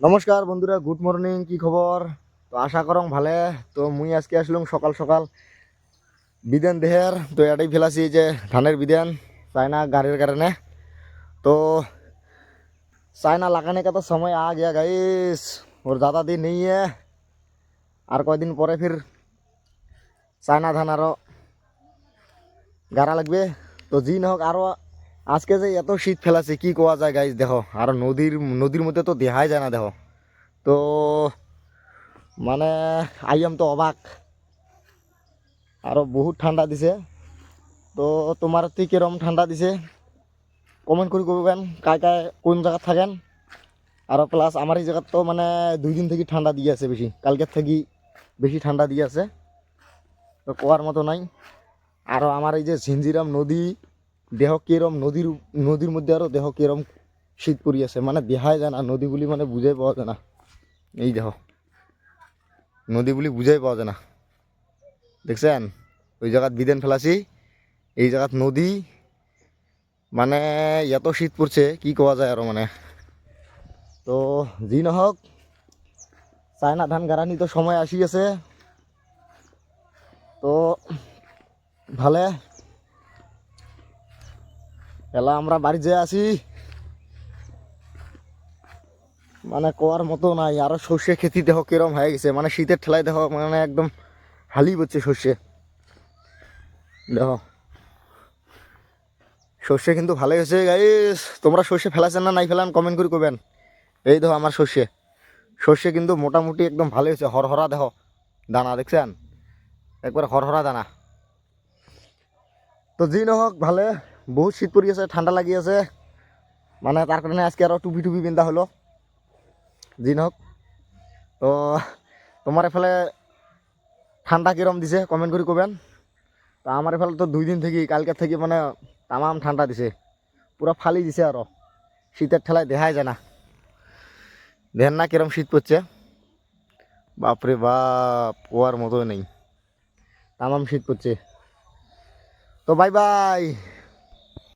নমস্কার বন্ধুরা good morning কি খবর? তো আশা করং ভালে। তো মুই আজকে আসলাম সকাল সকাল বিদেন দেহের। তো এটাই ফেলাছি যে ধানের বিদেন চায়না গাড়ির কারণে। তো চায়না লাগানে কা তো সময় আ গিয়া গাইস, ওর দাদা দি নেই আর কয়দিন পরে ফির চায়না ধান আরও গাড়া লাগবে। তো যি হোক আরও আজকে যে এত শীত ফেলাছে, কি কোয়া যায় গাইজ দেখো। আর নদীর নদীর মধ্যে তো দেখাই যায় না, দেখো। তো মানে আইয়াম তো অবাক। আরও বহুত ঠান্ডা দিছে। তো, তোমার ঠিক কিরম ঠান্ডা দিছে? কমেন্ট করে করবেন কায় কায় কোন জায়গাত থাকেন? আর প্লাস আমার এই জায়গাত তো মানে দুই দিন থেকে ঠান্ডা দিয়ে আছে বেশি কালকের থেকে বেশি ঠান্ডা দিয়ে আছে। তো কোয়ার মতো নাই। আরও আমার এই যে ঝিঞ্জিরাম নদী দেহ কিরম নদীর নদীর মধ্যে আরও দেহ কিরম শীত পড়ি আছে। মানে দেখাই জানা, নদী বলি মানে বুঝাই পাওয়া যায় না এই দেহ। নদী বলি বুঝাই পাওয়া যায় না দেখছেন? ওই জায়গাত বিদেন ফেলাছি এই জায়গাত নদী মানে এত শীত পড়ছে কি কোয়া যায় আরও মানে। তো, যি নহওক চায়না ধান গারানি তো সময় আসি আছে। তো, ভালে। এলা আমরা বাড়ি যেয়ে আসি। মানে কোয়ার মতো নাই, আরও সর্ষে খেতি দেহ কিরম হয়ে গেছে। মানে শীতের ঠেলায় দেহ মানে একদম হালি পড়ছে সর্ষে। দেখো। সর্ষে কিন্তু ভালোই হয়েছে গাইস তোমরা সর্ষে ফেলাছেন না, নাই ফেলান কমেন্ট করে করবেন এই দেখো আমার সর্ষে। সর্ষে কিন্তু মোটামুটি একদম ভালো হয়েছে, হরহরা দেহ দানা, দেখছেন? একবার হরহরা দানা। তো যি নহওক ভালে। বহুত শীত পৰি আছে, ঠাণ্ডা লাগি আছে। মানে তাৰ কাৰণে আজকে আৰু টুপি টুপি পিন্ধা হলো। যি নহওক। তো তোমার এফালে ঠান্ডা কিরম দিছে কমেন্ট করে কবেন। তো আমার এফালে তো দুই দিন থেকে, কালকে থেকে মানে তামাম ঠান্ডা দিছে। পুরো ফালি দিছে আরও শীতের ঠেলায় দেখাই যায় না। দেখেন না কিরম শীত পড়ছে বাপরে বাপ ওয়ার মতো নেই। তামাম শীত পড়ছে তো বাই বাই